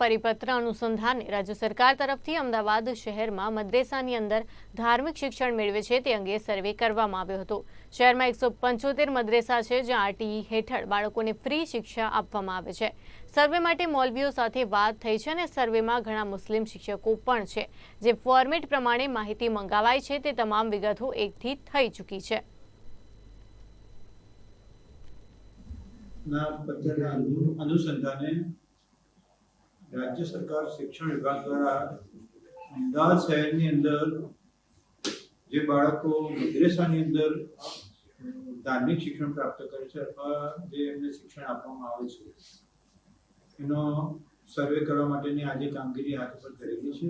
પરિપત્ર અનુસંધાને રાજ્ય સરકાર તરફથી અમદાવાદ શહેરમાં મદ્રેસાની અંદર ધાર્મિક શિક્ષણ મેળવે છે તે અંગે સર્વે કરવામાં આવ્યો હતો. શહેરમાં એકસો પંચોતેર મદ્રેસા છે જ્યાં આરટીઈ હેઠળ બાળકોને ફ્રી શિક્ષા આપવામાં આવે છે. સર્વે માટે મોલવીઓ સાથે વાત થઈ છે અને સર્વેમાં ઘણા મુસ્લિમ શિક્ષકો પણ છે. જે ફોર્મેટ પ્રમાણે માહિતી મંગાવાય છે તે તમામ વિગતો એકઠી થઈ ચૂકી છે. અનુસંધાને રાજ્ય સરકાર શિક્ષણ વિભાગ દ્વારા અમદાવાદ શહેરની અંદર જે બાળકો મદ્રેસાની અંદર ધાર્મિક શિક્ષણ પ્રાપ્ત કરે છે અથવા જે એમને શિક્ષણ આપવામાં આવે છે, એનો સર્વે કરવા માટેની આજે કામગીરી હાથ પર કરેલી છે.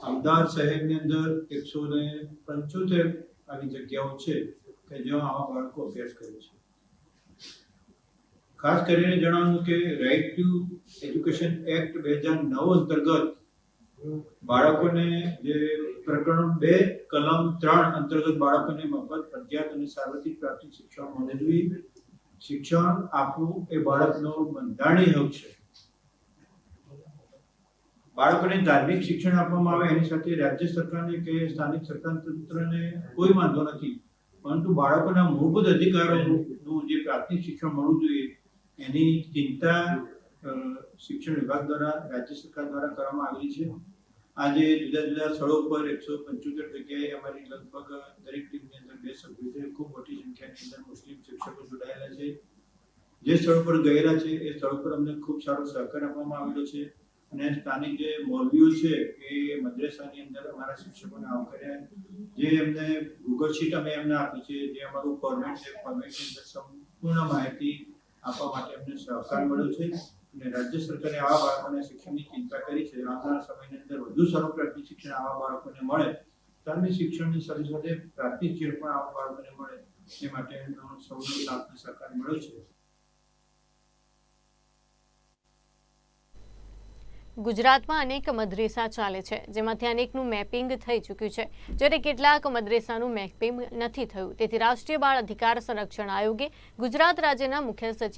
અમદાવાદ શહેરની અંદર એકસો ને પંચોતેર આવી જગ્યાઓ છે કે જ્યાં આવા બાળકો અભ્યાસ કરે છે. ખાસ કરીને જણાવું કે રાઇટ ટુ એજ્યુકેશન એક્ટ બે હજાર નવ અંતર્ગત બાળકોને જે પ્રકરણ બે, કલમ ત્રણ અંતર્ગત બાળકોને મફત ફરજિયાત અને સાર્વત્રિક પ્રાથમિક શિક્ષણ મળવી શિક્ષણ આપવું એ બાળકનો બંધારણીય હક છે. બાળકોને ધાર્મિક શિક્ષણ આપવામાં આવે, એની સાથે રાજ્ય સરકારને કે સ્થાનિક સરકાર તંત્રને કોઈ વાંધો નથી. પરંતુ બાળકોના મૂળભૂત અધિકારોનું જે પ્રાથમિક શિક્ષણ મળવું જોઈએ એની ચિંતા શિક્ષણ વિભાગ દ્વારા, રાજ્ય સરકાર દ્વારા કરવામાં આવેલી છે. આજે જુદા જુદા સ્થળો પર એકસો પંચોતેર જગ્યાએ અમારી લગભગ દરેક ટીમની અંદર બે સભ્યો છે. ખૂબ મોટી સંખ્યાની અંદર મુસ્લિમ શિક્ષકો જોડાયેલા છે. જે સ્થળો પર ગયેલા છે, એ સ્થળો પર અમને ખૂબ સારો સહકાર આપવામાં આવેલો છે. અને સ્થાનિક જે મૌલવીઓ છે, એ મદ્રેસાની અંદર અમારા શિક્ષકોને આવકાર્યા જે એમને ગૂગલ શીટ અમે એમને આપી છે. જે અમારું ફોર્મેટ છે ફોર્મેટની અંદર સંપૂર્ણ માહિતી આપવા માટે અમને સહકાર મળ્યો છે અને રાજ્ય સરકારે આવા બાળકોને શિક્ષણની ચિંતા કરી છે. આવનારા સમયની અંદર વધુ સારું પ્રાથમિક શિક્ષણ આવા બાળકોને મળે ધાર્મિક શિક્ષણની સાથે સાથે પ્રાથમિક શિક્ષણ પણ આવા બાળકોને મળે, એ માટે સૌનો સાથ સહકાર મળ્યો છે. ગુજરાતમાં અનેક મદ્રેસા ચાલે છે, જેમાંથી અનેકનું મેપિંગ થઈ ચૂક્યું છે. જ્યારે કેટલાક મદ્રેસાનું મેપિંગ નથી થયું, તેથી રાષ્ટ્રીય બાળ અધિકાર સંરક્ષણ આયોગે ગુજરાત રાજ્યના મુખ્ય સચિવ